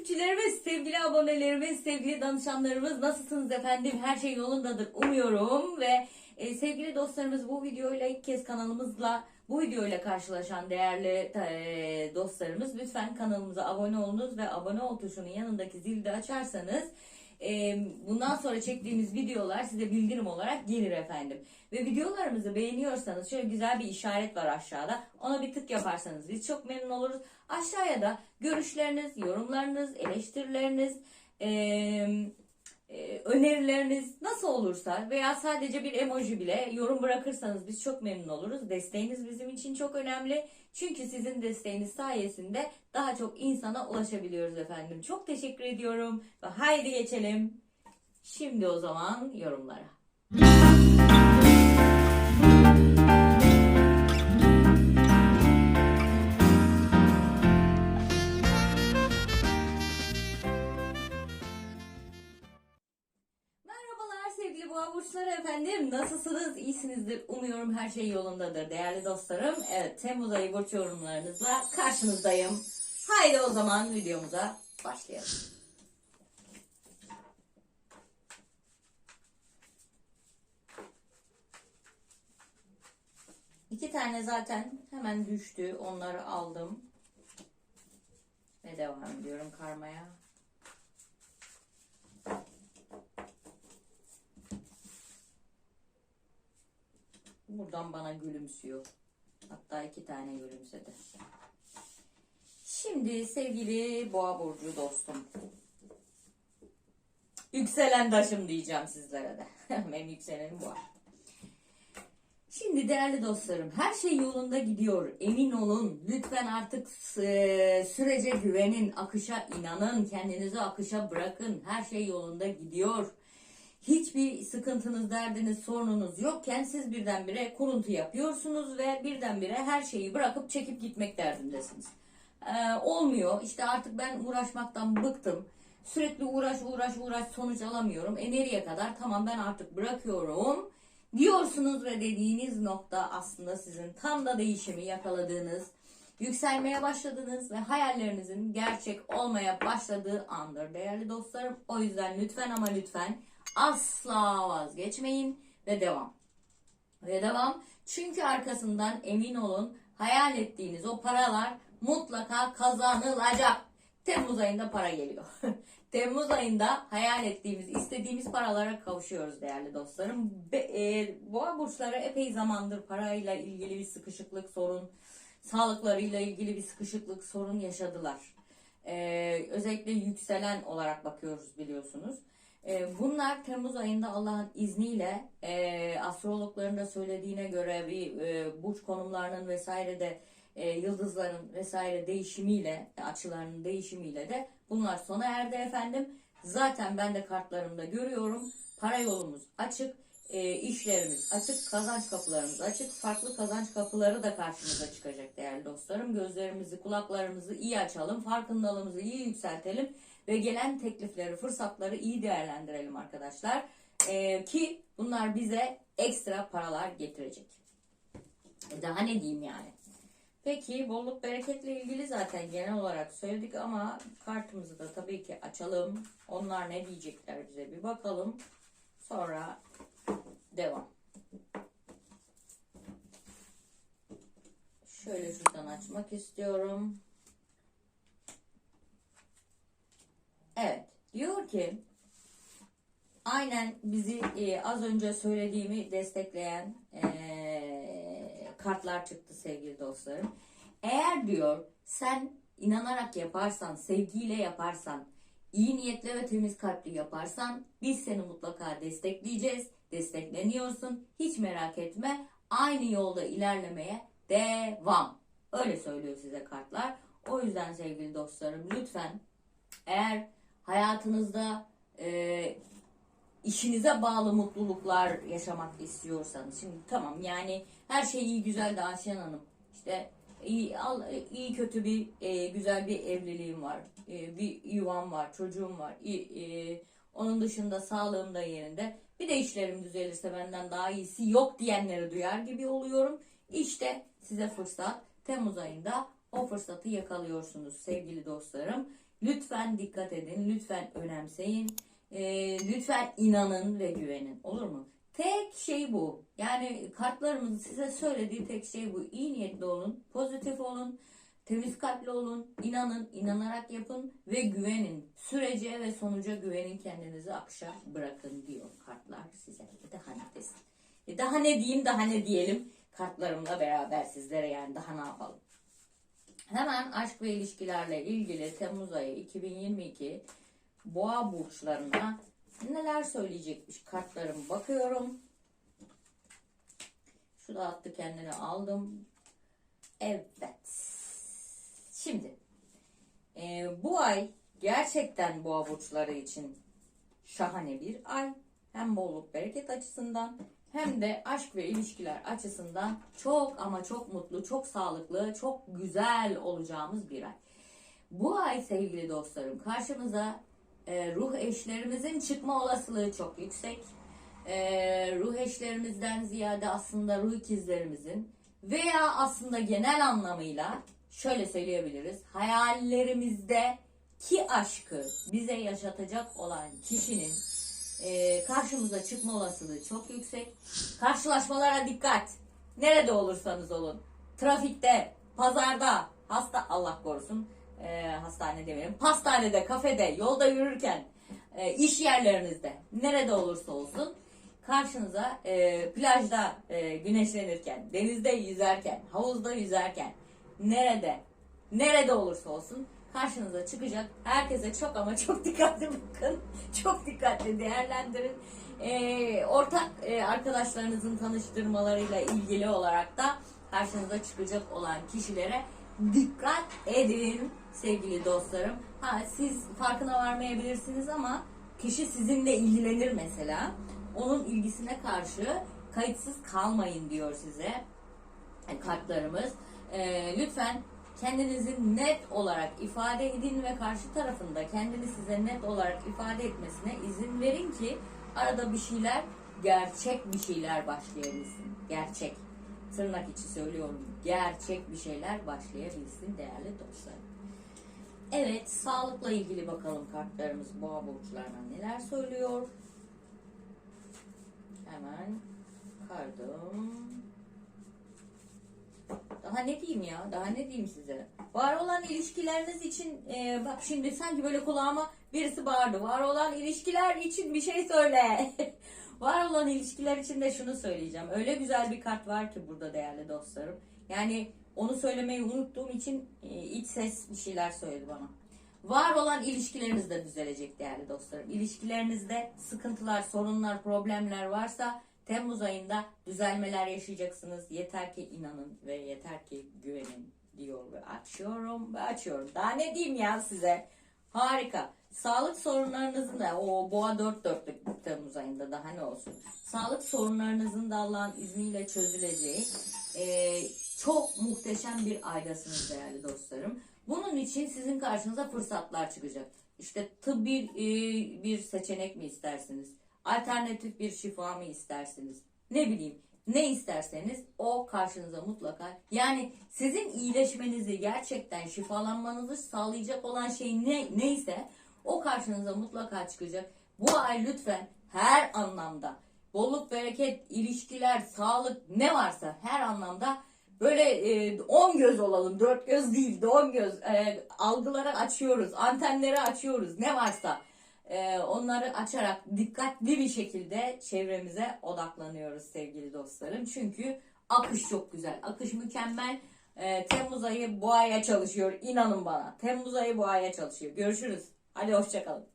takipçilerimiz, sevgili abonelerimiz, sevgili danışanlarımız nasılsınız efendim? Her şey yolundadır umuyorum ve e, sevgili dostlarımız bu videoyla ilk kez kanalımızla bu videoyla karşılaşan değerli e, dostlarımız lütfen kanalımıza abone olunuz ve abone ol tuşunun yanındaki zili de açarsanız e, bundan sonra çektiğimiz videolar size bildirim olarak gelir efendim. Ve videolarımızı beğeniyorsanız şöyle güzel bir işaret var aşağıda. Ona bir tık yaparsanız biz çok memnun oluruz. Aşağıya da görüşleriniz, yorumlarınız, eleştirileriniz, e, önerileriniz nasıl olursa veya sadece bir emoji bile yorum bırakırsanız biz çok memnun oluruz. Desteğiniz bizim için çok önemli. Çünkü sizin desteğiniz sayesinde daha çok insana ulaşabiliyoruz efendim. Çok teşekkür ediyorum ve haydi geçelim. Şimdi o zaman yorumlara. Burçları efendim. Nasılsınız? İyisinizdir. Umuyorum her şey yolundadır değerli dostlarım. Evet Temmuz ayı burç yorumlarınızla karşınızdayım. Haydi o zaman videomuza başlayalım. İki tane zaten hemen düştü. Onları aldım. Ve devam ediyorum karmaya. Buradan bana gülümsüyor. Hatta iki tane gülümsedi. Şimdi sevgili boğa burcu dostum. Yükselen taşım diyeceğim sizlere de. Benim yükselenim boğa. Şimdi değerli dostlarım her şey yolunda gidiyor. Emin olun. Lütfen artık e, sürece güvenin, akışa inanın, kendinizi akışa bırakın. Her şey yolunda gidiyor. Hiçbir sıkıntınız, derdiniz, sorununuz yokken siz birdenbire kuruntu yapıyorsunuz ve birdenbire her şeyi bırakıp çekip gitmek derdindesiniz. Ee, olmuyor. İşte artık ben uğraşmaktan bıktım. Sürekli uğraş uğraş uğraş sonuç alamıyorum. E nereye kadar? Tamam ben artık bırakıyorum diyorsunuz ve dediğiniz nokta aslında sizin tam da değişimi yakaladığınız, yükselmeye başladığınız ve hayallerinizin gerçek olmaya başladığı andır değerli dostlarım. O yüzden lütfen ama lütfen asla vazgeçmeyin ve devam. Ve devam. Çünkü arkasından emin olun hayal ettiğiniz o paralar mutlaka kazanılacak. Temmuz ayında para geliyor. Temmuz ayında hayal ettiğimiz, istediğimiz paralara kavuşuyoruz değerli dostlarım. Be, e, boğa burçları epey zamandır parayla ilgili bir sıkışıklık sorun, sağlıklarıyla ilgili bir sıkışıklık sorun yaşadılar. E, özellikle yükselen olarak bakıyoruz biliyorsunuz. E, bunlar Temmuz ayında Allah'ın izniyle e, astrologların da söylediğine göre bir e, burç konumlarının vesaire de e, yıldızların vesaire değişimiyle, açılarının değişimiyle de bunlar sona erdi efendim. Zaten ben de kartlarımda görüyorum. Para yolumuz açık, e, işlerimiz açık, kazanç kapılarımız açık. Farklı kazanç kapıları da karşımıza çıkacak değerli dostlarım. Gözlerimizi, kulaklarımızı iyi açalım, farkındalığımızı iyi yükseltelim ve gelen teklifleri, fırsatları iyi değerlendirelim arkadaşlar. E, ki bunlar bize ekstra paralar getirecek. Daha ne diyeyim yani? Peki bolluk bereketle ilgili zaten genel olarak söyledik ama kartımızı da tabii ki açalım. Onlar ne diyecekler bize bir bakalım. Sonra devam. Şöyle şuradan açmak istiyorum. Evet. Diyor ki aynen bizi e, az önce söylediğimi destekleyen e, kartlar çıktı sevgili dostlarım. Eğer diyor sen inanarak yaparsan, sevgiyle yaparsan, iyi niyetli ve temiz kalpli yaparsan biz seni mutlaka destekleyeceğiz. Destekleniyorsun. Hiç merak etme. Aynı yolda ilerlemeye devam. Öyle söylüyor size kartlar. O yüzden sevgili dostlarım lütfen eğer hayatınızda e, işinize bağlı mutluluklar yaşamak istiyorsanız şimdi tamam yani her şey iyi güzel de Ayşen Hanım işte iyi, iyi kötü bir e, güzel bir evliliğim var e, bir yuvam var çocuğum var iyi, e, onun dışında sağlığım da yerinde bir de işlerim düzelirse benden daha iyisi yok diyenleri duyar gibi oluyorum işte size fırsat Temmuz ayında o fırsatı yakalıyorsunuz sevgili dostlarım. Lütfen dikkat edin, lütfen önemseyin, Ee, lütfen inanın ve güvenin. Olur mu? Tek şey bu. Yani kartlarımızın size söylediği tek şey bu. İyi niyetli olun, pozitif olun, temiz kalpli olun, inanın, inanarak yapın ve güvenin. Sürece ve sonuca güvenin kendinizi akışa bırakın diyor kartlar size. Daha ne desin? E daha ne diyeyim, daha ne diyelim kartlarımla beraber sizlere yani daha ne yapalım? Hemen aşk ve ilişkilerle ilgili Temmuz ayı 2022 boğa burçlarına neler söyleyecekmiş kartlarım bakıyorum. Şu da attı kendini aldım. Evet. Şimdi e, bu ay gerçekten boğa burçları için şahane bir ay. Hem bolluk bereket açısından hem de aşk ve ilişkiler açısından çok ama çok mutlu, çok sağlıklı, çok güzel olacağımız bir ay. Bu ay sevgili dostlarım karşımıza e, ruh eşlerimizin çıkma olasılığı çok yüksek. E, ruh eşlerimizden ziyade aslında ruh ikizlerimizin veya aslında genel anlamıyla şöyle söyleyebiliriz. Hayallerimizde ki aşkı bize yaşatacak olan kişinin e, karşımıza çıkma olasılığı çok yüksek. Karşılaşmalara dikkat. Nerede olursanız olun. Trafikte, pazarda, hasta Allah korusun. E, hastane demeyelim. Pastanede, kafede, yolda yürürken, e, iş yerlerinizde, nerede olursa olsun karşınıza e, plajda e, güneşlenirken, denizde yüzerken, havuzda yüzerken, nerede, nerede olursa olsun karşınıza çıkacak. Herkese çok ama çok dikkatli bakın. Çok dikkatli değerlendirin. E, ortak e, arkadaşlarınızın tanıştırmalarıyla ilgili olarak da karşınıza çıkacak olan kişilere dikkat edin sevgili dostlarım. Ha, siz farkına varmayabilirsiniz ama kişi sizinle ilgilenir mesela. Onun ilgisine karşı kayıtsız kalmayın diyor size e, kartlarımız. E, lütfen kendinizi net olarak ifade edin ve karşı tarafında kendini size net olarak ifade etmesine izin verin ki arada bir şeyler gerçek bir şeyler başlayabilsin. Gerçek. Tırnak içi söylüyorum. Gerçek bir şeyler başlayabilsin değerli dostlarım. Evet, sağlıkla ilgili bakalım kartlarımız boğa burçlarına neler söylüyor. Hemen kardım. Daha ne diyeyim ya? Daha ne diyeyim size? Var olan ilişkileriniz için e, bak şimdi sanki böyle kulağıma birisi bağırdı. Var olan ilişkiler için bir şey söyle. var olan ilişkiler için de şunu söyleyeceğim. Öyle güzel bir kart var ki burada değerli dostlarım. Yani onu söylemeyi unuttuğum için e, iç ses bir şeyler söyledi bana. Var olan ilişkileriniz de düzelecek değerli dostlarım. İlişkilerinizde sıkıntılar, sorunlar, problemler varsa Temmuz ayında düzelmeler yaşayacaksınız. Yeter ki inanın ve yeter ki güvenin diyor ve açıyorum ve açıyorum. Daha ne diyeyim ya size? Harika. Sağlık sorunlarınızın da o boğa dört dörtlük Temmuz ayında daha ne olsun. Sağlık sorunlarınızın da Allah'ın izniyle çözüleceği e, çok muhteşem bir aydasınız değerli dostlarım. Bunun için sizin karşınıza fırsatlar çıkacak. İşte tıbbi e, bir seçenek mi istersiniz? Alternatif bir şifa mı istersiniz? Ne bileyim ne isterseniz o karşınıza mutlaka yani sizin iyileşmenizi gerçekten şifalanmanızı sağlayacak olan şey ne neyse o karşınıza mutlaka çıkacak. Bu ay lütfen her anlamda bolluk, bereket, ilişkiler, sağlık ne varsa her anlamda böyle e, 10 göz olalım. Dört göz değil de 10 göz. E, algıları açıyoruz. Antenleri açıyoruz. Ne varsa e, onları açarak dikkatli bir şekilde çevremize odaklanıyoruz sevgili dostlarım. Çünkü akış çok güzel. Akış mükemmel. E, Temmuz ayı bu aya çalışıyor. İnanın bana. Temmuz ayı bu aya çalışıyor. Görüşürüz. Hadi hoşçakalın.